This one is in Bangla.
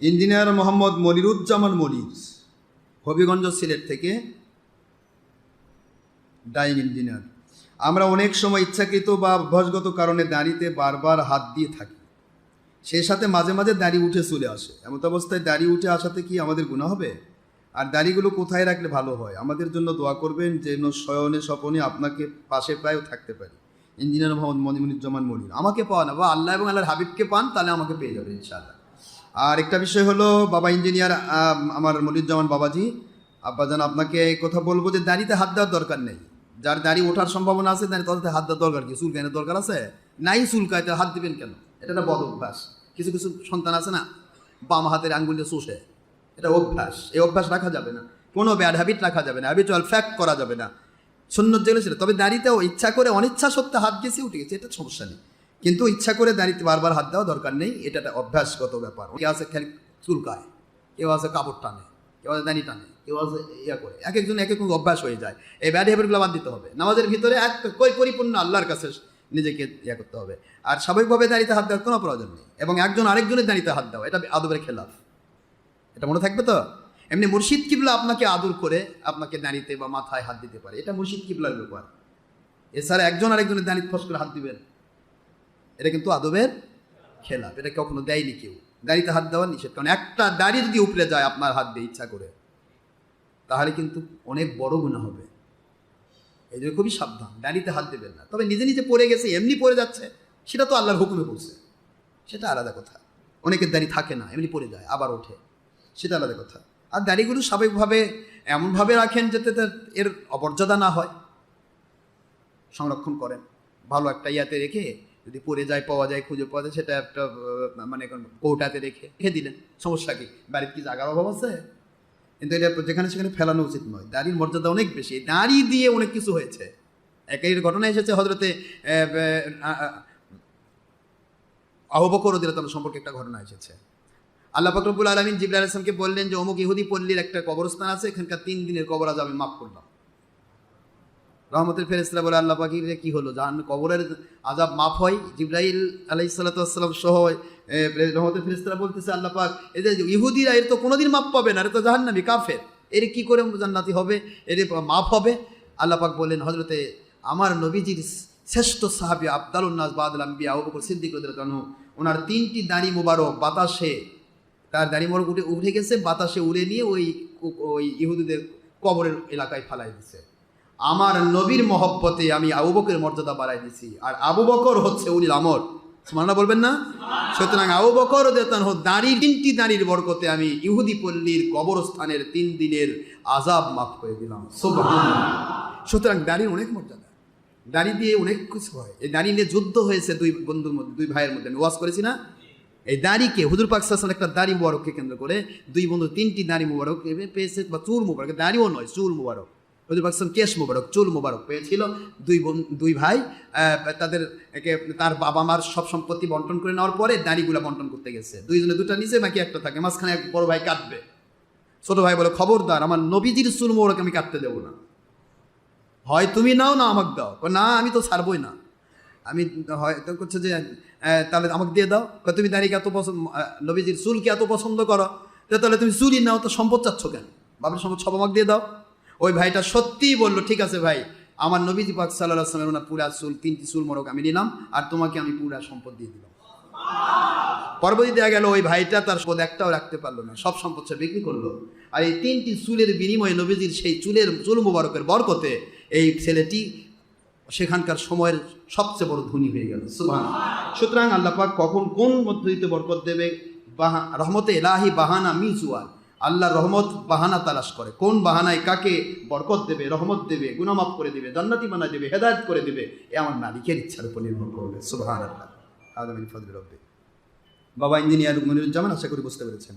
ইঞ্জিনিয়ার মোহাম্মদ মনিরুজ্জামান মনির, হবিগঞ্জ সিলেট থেকে ডাইং ইঞ্জিনিয়ার। আমরা অনেক সময় ইচ্ছাকৃত বা অভ্যাসগত কারণে দাড়িতে বারবার হাত দিয়ে থাকি। সেই সাথে মাঝে মাঝে দাড়ি উঠে চলে আসে। এমত অবস্থায় দাড়ি উঠে আসাতে কি আমাদের গুণা হবে? আর দাড়িগুলো কোথায় রাখলে ভালো হয়? আমাদের জন্য দোয়া করবেন যেন শয়নে স্বপনে আপনাকে পাশে প্রায়ও থাকতে পারি। ইঞ্জিনিয়ার মোহাম্মদ মনিমুজ্জামান মনির, আমাকে পাওয়া না। বা আল্লাহ এবং আল্লাহর হাবিবকে পান, তাহলে আমাকে পেয়ে যাবে ইনশাআল্লাহ। আর একটা বিষয় হলো, বাবা ইঞ্জিনিয়ার আমার মনিরুজ্জামান বাবাজি, আব্বাজান, আপনাকে কথা বলব যে দাড়িতে হাত দেওয়ার দরকার নেই। যার দাড়ি ওঠার সম্ভাবনা আছে দাঁড়িয়ে তাদের হাত দেওয়ার দরকার কি? চুলকাইনের দরকার আছে? নাই চুলকাইতে হাত দিবেন কেন? এটা একটা বদ অভ্যাস। কিছু কিছু সন্তান আছে না, বাম হাতের আঙ্গুল দিয়ে চষে। এটা অভ্যাস। এই অভ্যাস রাখা যাবে না। কোনো ব্যাড হ্যাবিট রাখা যাবে না। হ্যাবিচুয়াল ফ্যাক্ট করা যাবে না। সুন্নত যেগুলো ছিল তবে দাড়িতেও ইচ্ছা করে অনিচ্ছা সত্ত্বে হাত গেছে উঠে গেছে। এটা সমস্যা নেই। কিন্তু ইচ্ছা করে দাড়িতে বারবার হাত দেওয়া দরকার নেই, এটা একটা অভ্যাসগত ব্যাপার। কেউ আছে খেল চুলকায়, কেউ আছে কাপড় টানে, কেউ আছে দানি টানে, কেউ আছে ইয়া করে। এক একজন এক এক অভ্যাস হয়ে যায়। এই ব্যাড হ্যাবিটগুলো বাদ দিতে হবে। নামাজের ভিতরে এক পরিপূর্ণ আল্লাহর কাছে নিজেকে ইয়া করতে হবে। আর স্বাভাবিকভাবে দাঁড়িতে হাত দেওয়ার কোনো প্রয়োজন নেই। এবং একজন আরেকজনের দাঁড়িতে হাত দেওয়া, এটা আদবের খেলাফ। এটা মনে থাকবে তো? এমনি মুর্শিদ কিবলা আপনাকে আদর করে আপনাকে দাঁড়িতে বা মাথায় হাত দিতে পারে। এটা মুর্শিদ কিবলার ব্যাপার। এছাড়া একজন আরেকজনের দাঁড়িয়ে ফস করে হাত দিবেন। এটা কিন্তু আদবের খেলাপ, এটা কখনো দেয়নি কেউ। দাড়িতে হাত দেওয়া নিষেধ, কারণ একটা দাড়ি যদি উপরে যায় আপনার হাত দিয়ে ইচ্ছা করে, তাহলে কিন্তু অনেক বড় গুণা হবে। এই জন্য খুবই সাবধান, দাড়িতে হাত দেবেন না। তবে নিজে নিজে পড়ে গেছে, এমনি পড়ে যাচ্ছে, সেটা তো আল্লাহর হুকুমে পড়ছে। সেটা আলাদা কথা। অনেকের দাড়ি থাকে না, এমনি পড়ে যায়, আবার ওঠে। সেটা আলাদা কথা। আর দাড়িগুলো স্বাভাবিকভাবে এমনভাবে রাখেন যাতে তার এর অপর্যাদা না হয়। সংরক্ষণ করেন। ভালো একটা ইয়াতে রেখে যদি পড়ে যায়, পাওয়া যায়, খুঁজে পাওয়া যায়, সেটা একটা মানে কৌটাতে রেখে রেখে দিলেন। সমস্যা কি? বাড়ির কি জায়গার অভাব আছে? কিন্তু এটা যেখানে সেখানে ফেলানো উচিত নয়। দাড়ির মর্যাদা অনেক বেশি। দাড়ি দিয়ে অনেক কিছু হয়েছে। একই ঘটনা এসেছে হজরতে আহবকর দিলাম সম্পর্কে একটা ঘটনা এসেছে। আল্লাহ ফকরবুল আলমিন জিবরা আলাইসলামকে বললেন যে, অমুক ইহুদি পল্লীর একটা কবরস্থান আছে, এখানকার তিন দিনের কবর আজ আমি মাফ করলাম। রহমতের ফেরেস্তারা বলে, আল্লাহ পাখির কি হলো? জাহান কবরের আজাব মাফ হয়। জিব্রাইল আলাই সাল্লাতাম সহ রহমতের ফেরেস্তারা বলতেছে, আল্লাহ পাক যে ইহুদিরা এর তো কোনোদিন মাপ পাবে না, এর তো জাহান্নামি, কাফের। এর কি করে জান্নাতি হবে? এর মাফ হবে? আল্লাহ পাক বললেন হজরতে আমার নবীজির শ্রেষ্ঠ সাহাবি আবদালুন্নাস বাদুল আম্বিয়া, আবু বকর সিদ্দিক আনহু, ওনার তিনটি দাড়ি মোবারক বাতাসে, তার দাড়ি মোবারক উঠে উঠে গেছে, বাতাসে উড়ে নিয়ে ওই ওই ইহুদিদের কবরের এলাকায় ফালাই দিছে। আমার নবীর মহব্বতে আমি আবু বকরের মর্যাদা বাড়াই দিছি আর আবু বকর হচ্ছে উনিল আমর। সুমানা বলবেন না? সুতরাং আবু বকর দাঁড়ির, তিনটি দাঁড়ির বরকতে আমি ইহুদি পল্লীর কবরস্থানের তিন দিনের আজাব মাফ করে দিলাম। সুতরাং দাঁড়ির অনেক মর্যাদা। দাড়ি দিয়ে অনেক কিছু হয়। এই দাড়ি নিয়ে যুদ্ধ হয়েছে দুই বন্ধুর মধ্যে, দুই ভাইয়ের মধ্যে। আমি ওয়াজ করেছি না? এই দাড়িকে হুজুর পাক একটা দাড়ি মুবারককে কেন্দ্র করে দুই বন্ধু তিনটি দাড়ি মুবারক পেয়েছে, বা চুল মুবারক। দাড়িও নয়, চুল মুবারক। হুজুর পাক সাল্লাম কেশ মুবারক, চুল মুবারক পেয়েছিল। দুই বোন- দুই ভাই তাদের একে তার বাবা মার সব সম্পত্তি বন্টন করে নেওয়ার পরে দাড়িগুলা বন্টন করতে গেছে। দুইজনে দুটা নিচে, বাকি একটা থাকে। মাঝখানে এক বড় ভাই কাটবে ছোট ভাই বলে, খবরদার, আমার নবীজির চুল মুবারক আমি কাটতে দেবো না। হয় তুমি নাও না আমাকে দাও। না, আমি তো ছাড়বই না। আমি হয় করছে যে তাহলে আমাকে দিয়ে দাও। তুমি দাঁড়িয়ে এত পছন্দ নবীজির চুলকে এত পছন্দ করো? তাহলে তুমি চুলই নাও, তো সম্পদ চাচ্ছ কেন? বাবার সম্পদ সব আমাকে দিয়ে দাও। ওই ভাইটা সত্যিই বলল, ঠিক আছে ভাই, আমার নবীজি পাক সাল্লাহ আসলামের ওনার পুরা চুল, তিনটি চুল মোড়ক আমি নিলাম, আর তোমাকে আমি পুরা সম্পদ দিয়ে দিলাম। পরবর্তী দেখা গেল ওই ভাইটা তার সম্পদ একটাও রাখতে পারল না, সব সম্পদ সে বিক্রি করল। আর এই তিনটি চুলের বিনিময়ে নবীজির সেই চুলের চুল মুবারকের বরকতে এই ছেলেটি সেখানকার সময়ের সবচেয়ে বড় ধনী হয়ে গেল। সুবহান সুতরাং আল্লাহ পাক কখন কোন পদ্ধতিতে বরকত দেবে? বাহা, রহমতে এলাহি বাহানা মিজুয়াল আল্লাহ রহমত বাহানা তালাশ করে। কোন বাহানায় কাকে বরকত দেবে, রহমত দেবে গুণামাপ করে দেবে, জান্নাতি বানা দেবে, হেদায়ত করে দেবে, এ আমার মালিকের ইচ্ছার উপর নির্ভর করবে। সুবাহ আল্লাহ আদমিন ফজল রব্বে। বাবা ইঞ্জিনিয়ার মনিরুজ্জামান, আশা করি বুঝতে পেরেছেন।